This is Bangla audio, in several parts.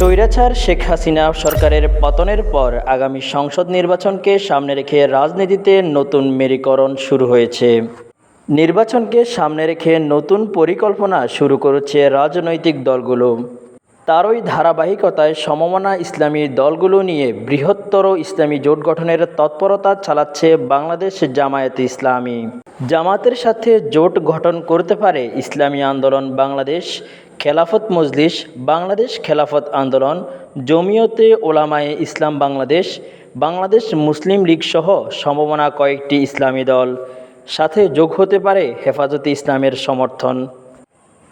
স্বৈরাচার শেখ হাসিনা সরকারের পতনের পর আগামী সংসদ নির্বাচনকে সামনে রেখে রাজনীতিতে নতুন মেরীকরণ শুরু হয়েছে। নির্বাচনকে সামনে রেখে নতুন পরিকল্পনা শুরু করেছে রাজনৈতিক দলগুলো। তারই ধারাবাহিকতায় সমমনা ইসলামী দলগুলো নিয়ে বৃহত্তর ইসলামী জোট গঠনের তৎপরতা চালাচ্ছে বাংলাদেশ জামায়াত ইসলামী। জামাতের সাথে জোট গঠন করতে পারে ইসলামী আন্দোলন বাংলাদেশ। খেলাফত মজলিস, বাংলাদেশ খেলাফত আন্দোলন, জমিয়তে ওলামায়ে ইসলাম বাংলাদেশ বাংলাদেশ মুসলিম লীগ সহ সম্ভাবনা কয়েকটি ইসলামী দল। সাথে যোগ হতে পারে হেফাজতে ইসলামের সমর্থন।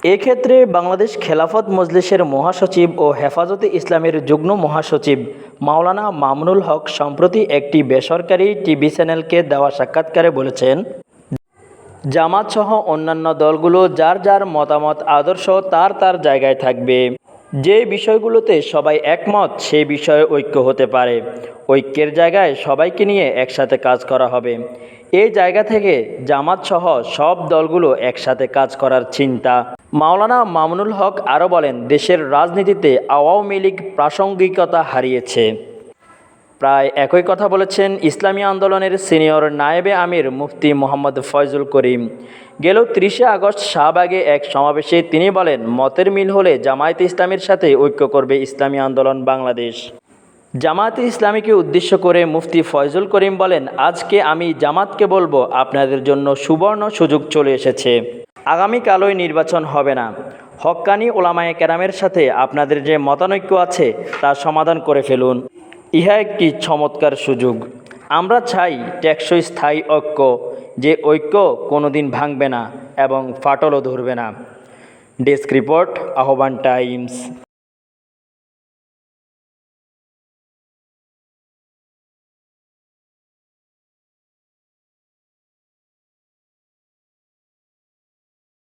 এক্ষেত্রে বাংলাদেশ খেলাফত মজলিসের মহাসচিব ও হেফাজতে ইসলামের যুগ্ম মহাসচিব মাওলানা মামনুল হক সম্প্রতি একটি বেসরকারি টিভি চ্যানেলকে দেওয়া সাক্ষাৎকারে বলেছেন জামাতসহ অন্যান্য দলগুলো যার যার মতামত, আদর্শ তার তার জায়গায় থাকবে। যে বিষয়গুলোতে সবাই একমত সেই বিষয়ে ঐক্য হতে পারে। ঐক্যের জায়গায় সবাইকে নিয়ে একসাথে কাজ করা হবে। এই জায়গা থেকে জামাতসহ সব দলগুলো একসাথে কাজ করার চিন্তা। মাওলানা মামুনুল হক আরও বলেন, দেশের রাজনীতিতে আওয়ামী লীগ প্রাসঙ্গিকতা হারিয়েছে। প্রায় একই কথা বলেছেন ইসলামী আন্দোলনের সিনিয়র নায়েবে আমির মুফতি মোহাম্মদ ফয়জুল করিম। গেল ত্রিশে আগস্ট শাহবাগে এক সমাবেশে তিনি বলেন, মতের মিল হলে জামায়াতে ইসলামের সাথে ঐক্য করবে ইসলামী আন্দোলন বাংলাদেশ। জামায়াতে ইসলামীকে উদ্দেশ্য করে মুফতি ফয়জুল করিম বলেন, আজকে আমি জামাতকে বলব, আপনাদের জন্য সুবর্ণ সুযোগ চলে এসেছে। আগামীকালই নির্বাচন হবে না। হক্কানি ওলামায়ে কেরামের সাথে আপনাদের যে মতানৈক্য আছে, তা সমাধান করে ফেলুন। ইহা একটি চমৎকার সুযোগ। আমরা চাই টেকসই স্থায়ী ঐক্য, যে ঐক্য কোনোদিন ভাঙবে না এবং ফাটলও ধরবে না। Desk report, Ahban Times.